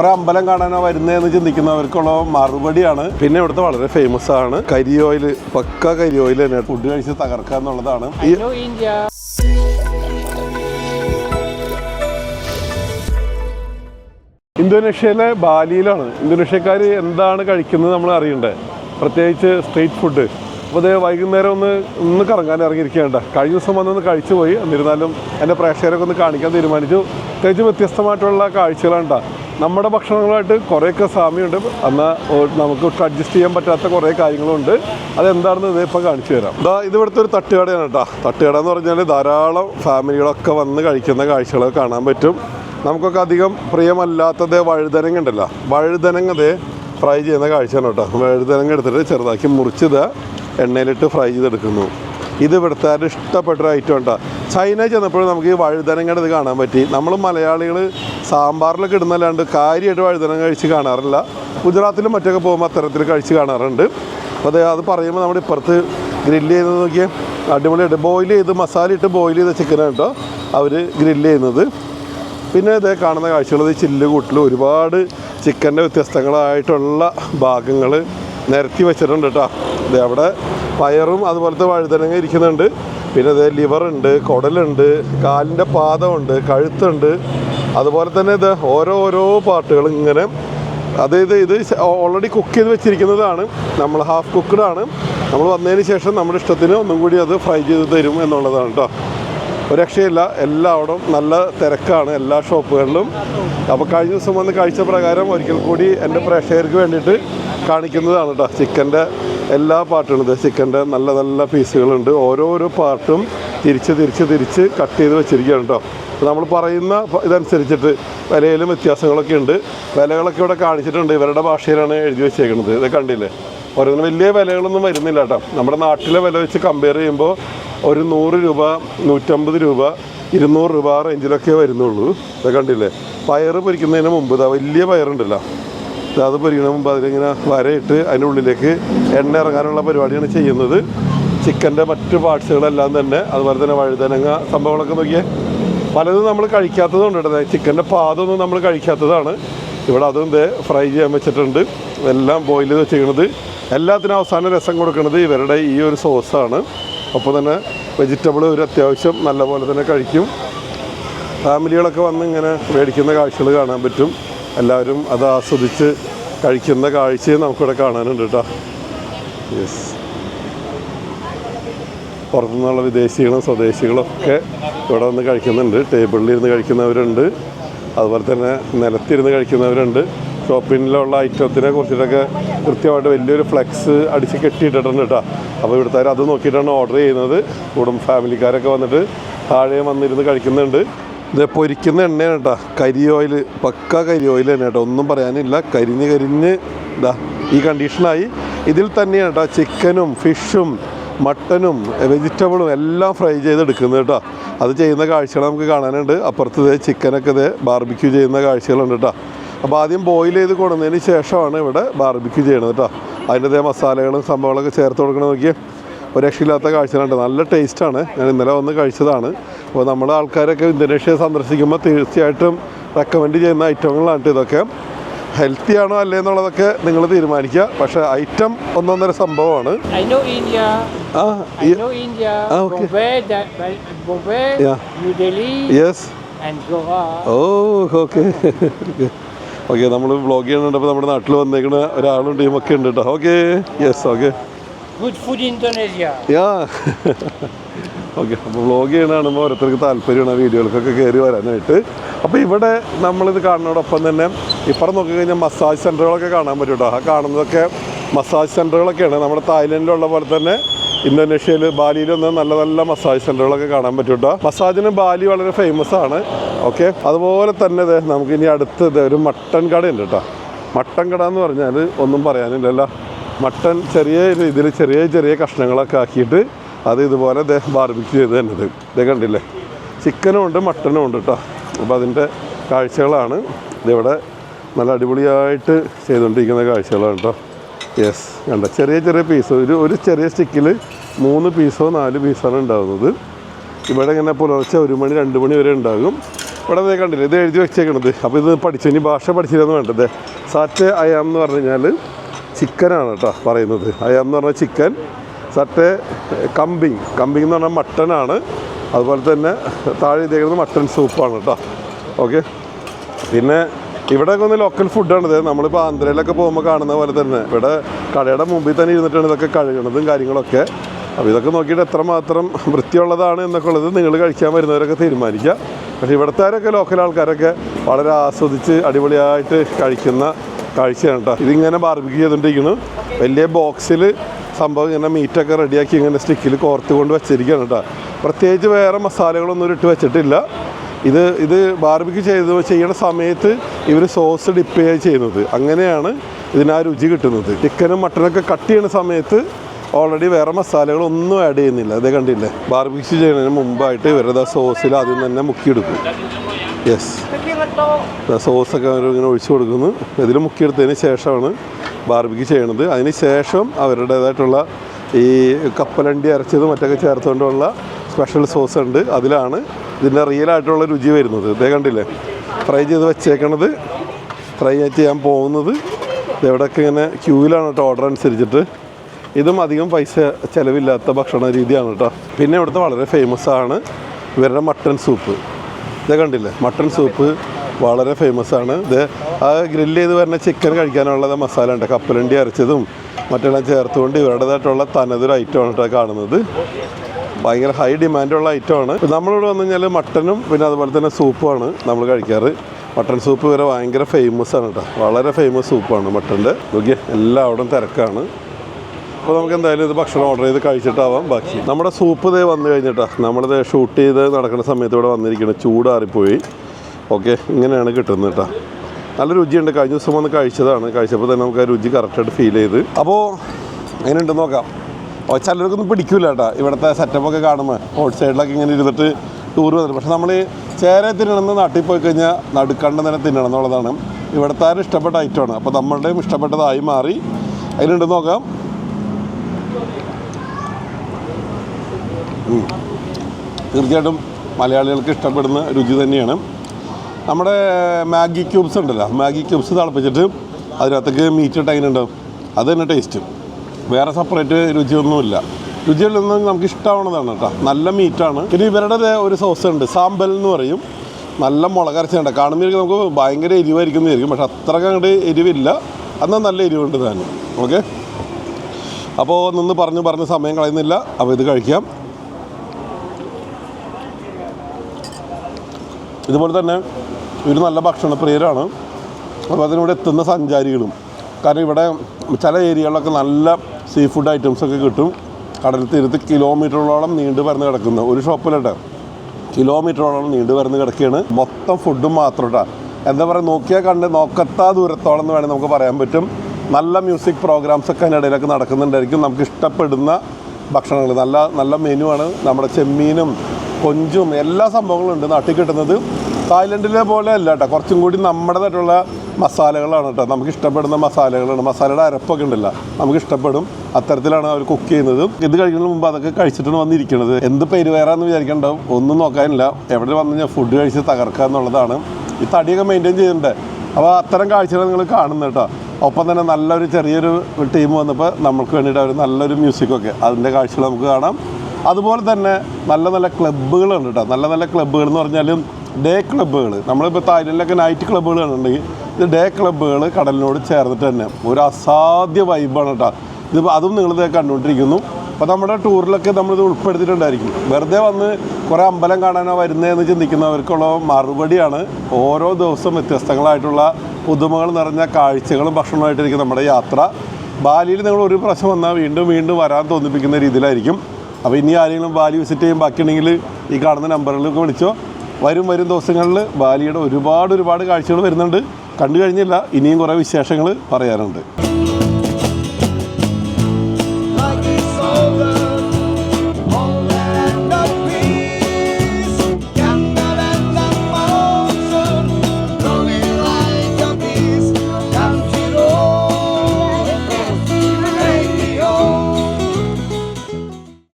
കുറെ അമ്പലം കാണാനാണ് വരുന്നതെന്ന് ചിന്തിക്കുന്നവർക്കുള്ള മറുപടിയാണ്. പിന്നെ ഇവിടുത്തെ വളരെ ഫേമസ് ആണ്. കരി ഓയിൽ പക്ക കരി ഓയിൽ തന്നെ. ഫുഡ് കഴിച്ച് തകർക്കുക എന്നുള്ളതാണ്. ഈ. ഇന്തോനേഷ്യയിലെ ബാലിയിലാണ്. ഇന്തോനേഷ്യക്കാർ എന്താണ് കഴിക്കുന്നത് നമ്മൾ അറിയണ്ടേ? പ്രത്യേകിച്ച് സ്ട്രീറ്റ് ഫുഡ് അപ്പോൾ അതേ വൈകുന്നേരം ഒന്ന് ഒന്ന് കറങ്ങാൻ ഇറങ്ങിയിരിക്കേണ്ട കഴിഞ്ഞ ദിവസം വന്നൊന്ന് കഴിച്ചു പോയി എന്നിരുന്നാലും എന്റെ പ്രേക്ഷകരൊക്കെ ഒന്ന് കാണിക്കാൻ തീരുമാനിച്ചു. പ്രത്യേകിച്ച് വ്യത്യസ്തമായിട്ടുള്ള കാഴ്ചകളാണ്. നമ്മുടെ ഭക്ഷണങ്ങളായിട്ട് കുറേയൊക്കെ സാമ്യമുണ്ട്. എന്നാൽ നമുക്ക് അഡ്ജസ്റ്റ് ചെയ്യാൻ പറ്റാത്ത കുറേ കാര്യങ്ങളുണ്ട്. അതെന്താണെന്ന് ഇത് കാണിച്ചു തരാം. ഇതാ ഇത് ഇവിടുത്തെ ഒരു തട്ടുകടയാണ് കേട്ടോ. തട്ടുകട എന്ന് പറഞ്ഞാൽ ധാരാളം ഫാമിലികളൊക്കെ വന്ന് കഴിക്കുന്ന കാഴ്ചകളൊക്കെ കാണാൻ പറ്റും. നമുക്കൊക്കെ അധികം പ്രിയമല്ലാത്തത് വഴുതനങ്ങ ഉണ്ടല്ലോ. വഴുതനങ്ങ ദേ ഫ്രൈ ചെയ്യുന്ന കാഴ്ചയാണ് കേട്ടോ. വഴുതനങ്ങ എടുത്തിട്ട് ചെറുതാക്കി മുറിച്ചത് എണ്ണയിലിട്ട് ഫ്രൈ ചെയ്തെടുക്കുന്നു. ഇത് ഇവിടുത്തെ ഇഷ്ടപ്പെട്ടൊരു ഐറ്റം ഉണ്ടോ ചൈന ചെന്നപ്പോഴും നമുക്ക് ഈ വഴുതനങ്ങയുടെ ഇത് കാണാൻ പറ്റി. നമ്മൾ മലയാളികൾ സാമ്പാറിലൊക്കെ ഇടുന്നല്ലാണ്ട് കാര്യമായിട്ട് വഴുതനങ്ങ കഴിച്ച് കാണാറില്ല. ഗുജറാത്തിലും മറ്റൊക്കെ പോകുമ്പോൾ അത്തരത്തിൽ കഴിച്ച് കാണാറുണ്ട്. അപ്പോൾ അത് അത് പറയുമ്പോൾ നമ്മുടെ ഇപ്പുറത്ത് ഗ്രില്ല് ചെയ്ത് നോക്കിയാൽ അടിപൊളിയായിട്ട് ബോയിൽ ചെയ്ത് മസാല ഇട്ട് ബോയിൽ ചെയ്ത ചിക്കനാണ് കേട്ടോ അവർ ഗ്രില്ല് ചെയ്യുന്നത്. പിന്നെ ഇതേ കാണുന്ന കാഴ്ചകൾ ചില്ല് കൂട്ടിൽ ഒരുപാട് ചിക്കന്റെ വ്യത്യസ്തങ്ങളായിട്ടുള്ള ഭാഗങ്ങൾ നിരത്തി വെച്ചിട്ടുണ്ട് കേട്ടോ. ഇത് അവിടെ പയറും അതുപോലത്തെ വഴുതനങ്ങ ഇരിക്കുന്നുണ്ട്. പിന്നെ ഇത് ലിവറുണ്ട് കുടലുണ്ട് കാലിന്റെ പാദമുണ്ട് കഴുത്തുണ്ട്. അതുപോലെ തന്നെ ഇത് ഓരോ ഓരോ പാർട്ടുകൾ ഇങ്ങനെ അതായത് ഇത് ഓൾറെഡി കുക്ക് ചെയ്ത് വെച്ചിരിക്കുന്നതാണ്. നമ്മൾ ഹാഫ് കുക്ക്ഡ് ആണ്. നമ്മൾ വന്നതിന് ശേഷം നമ്മുടെ ഇഷ്ടത്തിന് ഒന്നും കൂടി അത് ഫ്രൈ ചെയ്ത് തരും എന്നുള്ളതാണ് കേട്ടോ. ഒരു രക്ഷയില്ല. എല്ലായിടും നല്ല തിരക്കാണ് എല്ലാ ഷോപ്പുകളിലും. അപ്പോൾ കഴിഞ്ഞ ദിവസം വന്ന് കാഴ്ച പ്രകാരം ഒരിക്കൽ കൂടി എന്റെ പ്രേക്ഷകർക്ക് വേണ്ടിയിട്ട് കാണിക്കുന്നതാണ് കേട്ടോ ചിക്കന്റെ എല്ലാ പാർട്ടുകളും ഇത്. ചിക്കന്റെ നല്ല നല്ല പീസുകളുണ്ട്. ഓരോരോ പാർട്ടും തിരിച്ച് തിരിച്ച് തിരിച്ച് കട്ട് ചെയ്ത് വെച്ചിരിക്കുകയാണ് കേട്ടോ നമ്മൾ പറയുന്ന ഇതനുസരിച്ചിട്ട് വിലയിലും വ്യത്യാസങ്ങളൊക്കെ ഉണ്ട്. വിലകളൊക്കെ ഇവിടെ കാണിച്ചിട്ടുണ്ട്. ഇവരുടെ ഭാഷയിലാണ് എഴുതി വെച്ചേക്കുന്നത്. ഇത് കണ്ടില്ലേ? ഓരോന്നും വലിയ വിലകളൊന്നും വരുന്നില്ല കേട്ടോ നമ്മുടെ നാട്ടിലെ വില വെച്ച് കമ്പയർ ചെയ്യുമ്പോൾ ഒരു നൂറ് രൂപ നൂറ്റമ്പത് രൂപ ഇരുന്നൂറ് രൂപ ആ റേഞ്ചിലൊക്കെ വരുന്നുള്ളൂ. ഇത് കണ്ടില്ലേ? പയറ് പൊരിക്കുന്നതിന് മുമ്പ് ഇതാ വലിയ പയറുണ്ടല്ലോ. അത് പൊരിക്കുന്നതിന് മുമ്പ് അതിലിങ്ങനെ വരയിട്ട് അതിന്റെ ഉള്ളിലേക്ക് എണ്ണ ഇറങ്ങാനുള്ള പരിപാടിയാണ് ചെയ്യുന്നത്. ചിക്കന്റെ മറ്റ് പാർട്സുകളെല്ലാം തന്നെ അതുപോലെ തന്നെ വഴുതനങ്ങ സംഭവങ്ങളൊക്കെ നോക്കിയേ. പലതും നമ്മൾ കഴിക്കാത്തതുകൊണ്ട് കേട്ടോ ചിക്കന്റെ പാദമൊന്നും നമ്മൾ കഴിക്കാത്തതാണ്. ഇവിടെ അതും ഇതേ ഫ്രൈ ചെയ്യാൻ വെച്ചിട്ടുണ്ട്. എല്ലാം ബോയിൽ വെച്ചിരിക്കുന്നത്. എല്ലാത്തിനും അവസാന രസം കൊടുക്കുന്നത് ഇവരുടെ ഈ ഒരു സോസാണ് ഒപ്പം തന്നെ വെജിറ്റബിൾ ഒരു അത്യാവശ്യം നല്ലപോലെ തന്നെ കഴിക്കും. ഫാമിലികളൊക്കെ വന്ന് ഇങ്ങനെ മേടിക്കുന്ന കാഴ്ചകൾ കാണാൻ പറ്റും. എല്ലാവരും അത് ആസ്വദിച്ച് കഴിക്കുന്ന കാഴ്ചയും നമുക്കിവിടെ കാണാനുണ്ട് കേട്ടോ. യെസ് പുറത്തുനിന്നുള്ള വിദേശികളും സ്വദേശികളും ഒക്കെ ഇവിടെ വന്ന് കഴിക്കുന്നുണ്ട്. ടേബിളിൽ ഇരുന്ന് കഴിക്കുന്നവരുണ്ട്. അതുപോലെ തന്നെ നിലത്തിരുന്ന് കഴിക്കുന്നവരുണ്ട്. ഷോപ്പിങ്ങിലുള്ള ഐറ്റത്തിനെ കുറിച്ചിട്ടൊക്കെ കൃത്യമായിട്ട് വലിയൊരു ഫ്ലെക്സ് അടിച്ച് കെട്ടിയിട്ടിട്ടുണ്ട് കേട്ടോ. അപ്പോൾ ഇവിടുത്തെ അത് നോക്കിയിട്ടാണ് ഓർഡർ ചെയ്യുന്നത്. കൂടും ഫാമിലിക്കാരൊക്കെ വന്നിട്ട് താഴെ വന്നിരുന്ന് കഴിക്കുന്നുണ്ട്. ഇത് പൊരിക്കുന്ന എണ്ണയാണ് കേട്ടോ. കരി ഓയിൽ പക്ക കരി ഓയിൽ തന്നെ കേട്ടോ. ഒന്നും പറയാനില്ല. കരിഞ്ഞ് കരിഞ്ഞ് ഇതാ ഈ കണ്ടീഷനായി ഇതിൽ തന്നെയാണ് കേട്ടോ ചിക്കനും ഫിഷും മട്ടനും വെജിറ്റബിളും എല്ലാം ഫ്രൈ ചെയ്തെടുക്കുന്നത് കേട്ടോ. അത് ചെയ്യുന്ന കാഴ്ചകൾ നമുക്ക് കാണാനുണ്ട്. അപ്പുറത്ത് ചിക്കനൊക്കെ ഇതേ ബാർബിക്യൂ ചെയ്യുന്ന കാഴ്ചകളുണ്ട് കേട്ടോ. അപ്പോൾ ആദ്യം ബോയിൽ ചെയ്ത് കൊടുന്നതിന് ശേഷമാണ് ഇവിടെ ബാർബിക്യൂ ചെയ്യണത് കേട്ടോ അതിന്റെ മസാലകളും സംഭവങ്ങളൊക്കെ ചേർത്ത് കൊടുക്കണം നോക്കിയാൽ ഒരു രക്ഷയില്ലാത്ത കാഴ്ചകളുണ്ട്. നല്ല ടേസ്റ്റാണ് ഞാൻ ഇന്നലെ വന്ന് കഴിച്ചതാണ്. അപ്പോൾ നമ്മുടെ ആൾക്കാരൊക്കെ ഇന്തോനേഷ്യ സന്ദർശിക്കുമ്പോൾ തീർച്ചയായിട്ടും റെക്കമെൻഡ് ചെയ്യുന്ന ഐറ്റങ്ങളാണ് ഇതൊക്കെ. ഹെൽത്തി ആണോ അല്ലേ എന്നുള്ളതൊക്കെ നിങ്ങൾ തീരുമാനിക്കുക. പക്ഷേ ഐറ്റം ഒന്നൊന്നര സംഭവമാണ്. യെസ്. Oh okay. ഓക്കെ നമ്മൾ വ്ളോഗ് ചെയ്യുന്നുണ്ട് അപ്പോൾ നമ്മുടെ നാട്ടിൽ വന്നേക്കുന്ന ഒരാളും ടീമൊക്കെ ഉണ്ട് കേട്ടോ okay yes okay good food Indonesia. Yeah okay അപ്പോൾ വ്ളോഗ് ചെയ്യണ കാണുമ്പോൾ ഓരോരുത്തർക്ക് താല്പര്യമാണ് വീഡിയോകൾക്കൊക്കെ കയറി വരാനായിട്ട്. അപ്പോൾ ഇവിടെ നമ്മളിത് കാണുന്നതോടൊപ്പം തന്നെ ഇപ്പുറം നോക്കിക്കഴിഞ്ഞാൽ മസാജ് സെന്ററുകളൊക്കെ കാണാൻ പറ്റും കേട്ടോ ആ കാണുന്നതൊക്കെ മസാജ് സെന്ററുകളൊക്കെയാണ് നമ്മുടെ തായ്ലൻഡിലുള്ള പോലെ തന്നെ ഇന്തോനേഷ്യയിൽ ബാലിയിൽ ബാലിയിലൊന്നും നല്ല നല്ല മസാജ് സെന്ററുകളൊക്കെ കാണാൻ പറ്റും കേട്ടോ മസാജിന് ബാലി വളരെ ഫേമസ് ആണ്. ഓക്കെ അതുപോലെ തന്നെ നമുക്ക് ഇനി അടുത്ത് ഒരു മട്ടൻ ഉണ്ട് കേട്ടോ മട്ടൻ കട എന്ന് പറഞ്ഞാൽ ഒന്നും പറയാനില്ലല്ലോ. മട്ടൻ ചെറിയ രീതിയിൽ ചെറിയ ചെറിയ കഷ്ണങ്ങളൊക്കെ ആക്കിയിട്ട് അത് ഇതുപോലെ ദേ ബാർബിക്യൂ ചെയ്ത് തന്നത്. ഇതേ കണ്ടില്ലേ? ചിക്കനും ഉണ്ട് മട്ടനും ഉണ്ട് കേട്ടോ അപ്പോൾ അതിന്റെ കാഴ്ചകളാണ്. ഇതിവിടെ നല്ല അടിപൊളിയായിട്ട് ചെയ്തുകൊണ്ടിരിക്കുന്ന കാഴ്ചകളാണ് കേട്ടോ യെസ് കണ്ട? ചെറിയ ചെറിയ പീസ് ഒരു ഒരു ചെറിയ സ്റ്റിക്കിൽ മൂന്ന് പീസോ നാല് പീസാണ് ഉണ്ടാകുന്നത് ഇവിടെ ഇങ്ങനെ പുലർച്ചെ ഒരു മണി രണ്ട് മണി വരെ ഉണ്ടാകും. ഇവിടെ ദേ കണ്ടില്ല? ഇത് എഴുതി വെച്ചേക്കണത്. അപ്പോൾ ഇത് പഠിച്ചു. ഇനി ഭാഷ പഠിച്ചില്ലെന്ന് വേണ്ടത്. സാറ്റ് അയാം എന്ന് പറഞ്ഞു കഴിഞ്ഞാൽ ചിക്കനാണ് കേട്ടോ പറയുന്നത്. അയാം എന്ന് പറഞ്ഞാൽ ചിക്കൻ സറ്റ് കമ്പിങ്. കമ്പിങ് എന്ന് പറഞ്ഞാൽ മട്ടനാണ് അതുപോലെ തന്നെ താഴെ ഇതേക്കുന്നത് മട്ടൻ സൂപ്പാണ് കേട്ടോ. ഓക്കെ പിന്നെ ഇവിടെയൊക്കെ ഒന്ന് ലോക്കൽ ഫുഡാണ് ഇത് നമ്മളിപ്പോൾ ആന്ധ്രയിലൊക്കെ പോകുമ്പോൾ കാണുന്ന പോലെ തന്നെ. ഇവിടെ കടയുടെ മുമ്പിൽ തന്നെ ഇരുന്നിട്ടാണ് ഇതൊക്കെ കഴുകണതും കാര്യങ്ങളൊക്കെ. അപ്പോൾ ഇതൊക്കെ നോക്കിയിട്ട് എത്രമാത്രം വൃത്തിയുള്ളതാണ് എന്നൊക്കെ ഉള്ളത് നിങ്ങൾ കഴിക്കാൻ വരുന്നവരൊക്കെ തീരുമാനിക്കുക. പക്ഷേ ഇവിടുത്തെ ലോക്കൽ ആൾക്കാരൊക്കെ വളരെ ആസ്വദിച്ച് അടിപൊളിയായിട്ട് കഴിക്കുന്ന കാഴ്ചയാണ് കേട്ടോ. ഇതിങ്ങനെ ബാർബിക്ക് ചെയ്തുകൊണ്ടിരിക്കുന്നു. വലിയ ബോക്സിൽ സംഭവം ഇങ്ങനെ മീറ്റൊക്കെ റെഡിയാക്കി ഇങ്ങനെ സ്റ്റിക്കിൽ കോർത്ത് കൊണ്ട് വെച്ചിരിക്കുകയാണ് കേട്ടോ. പ്രത്യേകിച്ച് വേറെ മസാലകളൊന്നും ഇട്ട് വെച്ചിട്ടില്ല. ഇത് ഇത് ബാർബിക്ക് ചെയ്ത് ചെയ്യണ സമയത്ത് ഇവർ സോസ് ഡിപ്പ് ചെയ്യുന്നത്. അങ്ങനെയാണ് ഇതിന് ആ രുചി കിട്ടുന്നത്. ചിക്കനും മട്ടനൊക്കെ കട്ട് ചെയ്യുന്ന സമയത്ത് ഓൾറെഡി വേറെ മസാലകളൊന്നും ആഡ് ചെയ്യുന്നില്ല. അതേ കണ്ടില്ലേ? ബാർബിക്സ് ചെയ്യുന്നതിന് മുമ്പായിട്ട് ഇവരുടെ സോസിൽ ആദ്യം തന്നെ മുക്കിയെടുക്കും. യെസ് സോസൊക്കെ അവർ ഇങ്ങനെ ഒഴിച്ചു കൊടുക്കുന്നു. ഇതിൽ മുക്കിയെടുത്തതിന് ശേഷമാണ് ബാർബിക്ക് ചെയ്യണത്. അതിന് ശേഷം അവരുടേതായിട്ടുള്ള ഈ കപ്പലണ്ടി അരച്ചത് മറ്റൊക്കെ ചേർത്തുകൊണ്ടുള്ള സ്പെഷ്യൽ സോസ് ഉണ്ട്. അതിലാണ് ഇതിന്റെ റിയൽ ആയിട്ടുള്ള രുചി വരുന്നത്. ഇതേ കണ്ടില്ലേ? ഫ്രൈ ചെയ്ത് വെച്ചേക്കണത്. ഫ്രൈ ചെയ്യാൻ പോകുന്നത്. ഇതെവിടെയൊക്കെ ഇങ്ങനെ ക്യൂവിലാണ് കേട്ടോ ഓർഡർ അനുസരിച്ചിട്ട്. ഇതും അധികം പൈസ ചിലവില്ലാത്ത ഭക്ഷണ രീതിയാണ് കേട്ടോ. പിന്നെ ഇവിടുത്തെ വളരെ ഫേമസ് ആണ് ഇവരുടെ മട്ടൺ സൂപ്പ് ഇത് കണ്ടില്ലേ? മട്ടൺ സൂപ്പ് വളരെ ഫേമസ് ആണ്. ഇത് ആ ഗ്രില്ല് ചെയ്ത് വരുന്ന ചിക്കൻ കഴിക്കാനുള്ള മസാല ഉണ്ട്. കപ്പലണ്ടി അരച്ചതും മറ്റെല്ലാം ചേർത്തുകൊണ്ട് ഇവരുടേതായിട്ടുള്ള തനതൊരു ഐറ്റമാണ് കേട്ടോ കാണുന്നത്. ഭയങ്കര ഹൈ ഡിമാൻഡുള്ള ഐറ്റമാണ് നമ്മളിവിടെ വന്നു കഴിഞ്ഞാൽ മട്ടനും പിന്നെ അതുപോലെ തന്നെ സൂപ്പുമാണ് നമ്മൾ കഴിക്കാറ്. മട്ടൺ സൂപ്പ് വരെ ഭയങ്കര ഫേമസ് ആണ് കേട്ടോ വളരെ ഫേമസ് സൂപ്പാണ് മട്ടന്റെ നോക്കിയേ എല്ലാവിടും തിരക്കാണ്. അപ്പോൾ നമുക്ക് എന്തായാലും ഇത് ഭക്ഷണം ഓർഡർ ചെയ്ത് കഴിച്ചിട്ടാവാം. ബാക്കി നമ്മുടെ സൂപ്പ് ഇതേ വന്നു കഴിഞ്ഞിട്ടാ. നമ്മളിത് ഷൂട്ട് ചെയ്ത് നടക്കുന്ന സമയത്ത് ഇവിടെ വന്നിരിക്കുന്നത് ചൂടാറിപ്പോയി. ഓക്കെ ഇങ്ങനെയാണ് കിട്ടുന്നത് കേട്ടോ നല്ല രുചിയുണ്ട്. കഴിഞ്ഞ ദിവസം വന്ന് കഴിച്ചതാണ്. കഴിച്ചപ്പോൾ തന്നെ നമുക്ക് ആ രുചി കറക്റ്റായിട്ട് ഫീൽ ചെയ്ത്. അപ്പോൾ എങ്ങനെയുണ്ടെന്ന് നോക്കാം. ചിലർക്കൊന്നും പിടിക്കില്ല കേട്ടോ. ഇവിടുത്തെ സെറ്റപ്പൊക്കെ കാണുമ്പോൾ റോഡ് സൈഡിലൊക്കെ ഇങ്ങനെ ഇരുന്നിട്ട് ടൂർ വന്നിട്ട്. പക്ഷെ നമ്മൾ ചേര തിന്നണമെന്ന് നാട്ടിൽ പോയി കഴിഞ്ഞാൽ നടുക്കണ്ട തന്നെ തിന്നണം എന്നുള്ളതാണ്. ഇവിടുത്തെ ആരും ഇഷ്ടപ്പെട്ട ഐറ്റമാണ് അപ്പോൾ നമ്മളുടെയും ഇഷ്ടപ്പെട്ടതായി മാറി. അതിനുണ്ട് നോക്കാം. തീർച്ചയായിട്ടും മലയാളികൾക്ക് ഇഷ്ടപ്പെടുന്ന രുചി തന്നെയാണ്. നമ്മുടെ മാഗി ക്യൂബ്സ് ഉണ്ടല്ലോ. മാഗി ക്യൂബ്സ് തിളപ്പിച്ചിട്ട് അതിനകത്തേക്ക് മീറ്റ് ഇട്ട് അതിനുണ്ടാവും. അത് തന്നെ ടേസ്റ്റ് വേറെ സെപ്പറേറ്റ് രുചിയൊന്നുമില്ല. രുചികളിലൊന്നും നമുക്ക് ഇഷ്ടമാവുന്നതാണ് കേട്ടോ. നല്ല മീറ്റാണ് പിന്നെ ഇവരുടെ ഒരു സോസ് ഉണ്ട്. സാമ്പൽ എന്ന് പറയും. നല്ല മുളകരച്ചുണ്ട് കാണുമ്പോൾ നമുക്ക് ഭയങ്കര എരിവായിരിക്കും എന്ന് വിചാരിക്കും പക്ഷെ അത്രയ്ക്ക് അങ്ങോട്ട് എരിവില്ല. എന്നാൽ നല്ല എരിവുണ്ട് താനും. ഓക്കെ? അപ്പോൾ നിന്ന് പറഞ്ഞു പറഞ്ഞ് സമയം കളയുന്നില്ല. അപ്പോൾ ഇത് കഴിക്കാം. ഇതുപോലെ തന്നെ ഒരു നല്ല ഭക്ഷണപ്രിയരാണ്. അപ്പോൾ അതിനിവിടെ എത്തുന്ന സഞ്ചാരികളും. കാരണം ഇവിടെ ചില ഏരിയകളിലൊക്കെ നല്ല സീ ഫുഡ് ഐറ്റംസ് ഒക്കെ കിട്ടും. കടൽ തീരത്ത് കിലോമീറ്ററോളം നീണ്ടു പരന്ന് കിടക്കുന്ന. ഒരു ഷോപ്പിലട്ടെ. കിലോമീറ്ററോളം നീണ്ടു വരുന്ന കിടക്കുകയാണ്. മൊത്തം ഫുഡും മാത്രം കേട്ടോ എന്താ പറയുക നോക്കിയാൽ കണ്ട് നോക്കത്താ ദൂരത്തോളം എന്ന് വേണമെങ്കിൽ നമുക്ക് പറയാൻ പറ്റും. നല്ല മ്യൂസിക് പ്രോഗ്രാംസ് ഒക്കെ അതിനിടയിലൊക്കെ നടക്കുന്നുണ്ടായിരിക്കും. നമുക്ക് ഇഷ്ടപ്പെടുന്ന ഭക്ഷണങ്ങൾ. നല്ല നല്ല മെനുവാണ് നമ്മുടെ ചെമ്മീനും കൊഞ്ചും എല്ലാ സംഭവങ്ങളും ഉണ്ട് നാട്ടിൽ കിട്ടുന്നത്. തായ്ലൻഡിലെ പോലെ അല്ല കേട്ടോ കുറച്ചും കൂടി നമ്മുടേതായിട്ടുള്ള മസാലകളാണ് കേട്ടോ നമുക്ക് ഇഷ്ടപ്പെടുന്ന മസാലകളാണ്. മസാലയുടെ അരപ്പൊക്കെ ഉണ്ടല്ല. നമുക്ക് ഇഷ്ടപ്പെടും. അത്തരത്തിലാണ് അവർ കുക്ക് ചെയ്യുന്നത്. ഇത് കഴിക്കുന്നതിന് മുമ്പ് അതൊക്കെ കഴിച്ചിട്ടാണ് വന്നിരിക്കുന്നത്. എന്ത് പെരുവേറാന്ന് വിചാരിക്കണ്ടാവും. ഒന്നും നോക്കാനില്ല. എവിടെ വന്നു കഴിഞ്ഞാൽ ഫുഡ് കഴിച്ച് തകർക്കുക എന്നുള്ളതാണ്. ഈ തടിയൊക്കെ മെയിന്റെയിൻ ചെയ്യുന്നുണ്ട് അപ്പോൾ അത്തരം കാഴ്ചകൾ നിങ്ങൾ കാണുന്നു കേട്ടോ ഒപ്പം തന്നെ നല്ലൊരു ചെറിയൊരു ടീം വന്നപ്പോൾ നമുക്ക് വേണ്ടിയിട്ട് അവർ നല്ലൊരു മ്യൂസിക്കൊക്കെ അതിന്റെ കാഴ്ചകൾ നമുക്ക് കാണാം. അതുപോലെ തന്നെ നല്ല നല്ല ക്ലബ്ബുകളുണ്ട് കേട്ടോ നല്ല നല്ല ക്ലബ്ബുകൾ എന്ന് പറഞ്ഞാലും ഡേ ക്ലബ്ബുകൾ നമ്മളിപ്പോൾ തായ്ലൻഡിലൊക്കെ നൈറ്റ് ക്ലബ്ബുകൾ കണ്ടിട്ടുണ്ടെങ്കിൽ ഇത് ഡേ ക്ലബ്ബുകൾ കടലിനോട് ചേർന്നിട്ട് തന്നെ ഒരു അസാധ്യ വൈബാണ് കേട്ടോ ഇത് അതും നിങ്ങളിത് കണ്ടുകൊണ്ടിരിക്കുന്നു. അപ്പോൾ നമ്മുടെ ടൂറിലൊക്കെ നമ്മളിത് ഉൾപ്പെടുത്തിയിട്ടുണ്ടായിരിക്കും. വെറുതെ വന്ന് കുറേ അമ്പലം കാണാനോ വരുന്നതെന്ന് ചിന്തിക്കുന്നവർക്കുള്ള മറുപടിയാണ് ഓരോ ദിവസവും വ്യത്യസ്തങ്ങളായിട്ടുള്ള പുതുമകൾ നിറഞ്ഞ കാഴ്ചകളും ഭക്ഷണമായിട്ടിരിക്കും നമ്മുടെ യാത്ര. ബാലിയിൽ നിങ്ങൾ ഒരു പ്രാവശ്യം വന്നാൽ വീണ്ടും വീണ്ടും വരാൻ തോന്നിപ്പിക്കുന്ന രീതിയിലായിരിക്കും. അപ്പോൾ ഇനി ആരെങ്കിലും ബാലി വിസിറ്റ് ചെയ്യാൻ ബാക്കിയുണ്ടെങ്കിൽ ഈ കാണുന്ന നമ്പറുകളിലൊക്കെ വിളിച്ചോ. വരും വരും ദിവസങ്ങളിൽ ബാലിയുടെ ഒരുപാട് ഒരുപാട് കാഴ്ചകൾ വരുന്നുണ്ട്. കണ്ടു കഴിഞ്ഞില്ല ഇനിയും കുറേ വിശേഷങ്ങൾ പറയാനുണ്ട്.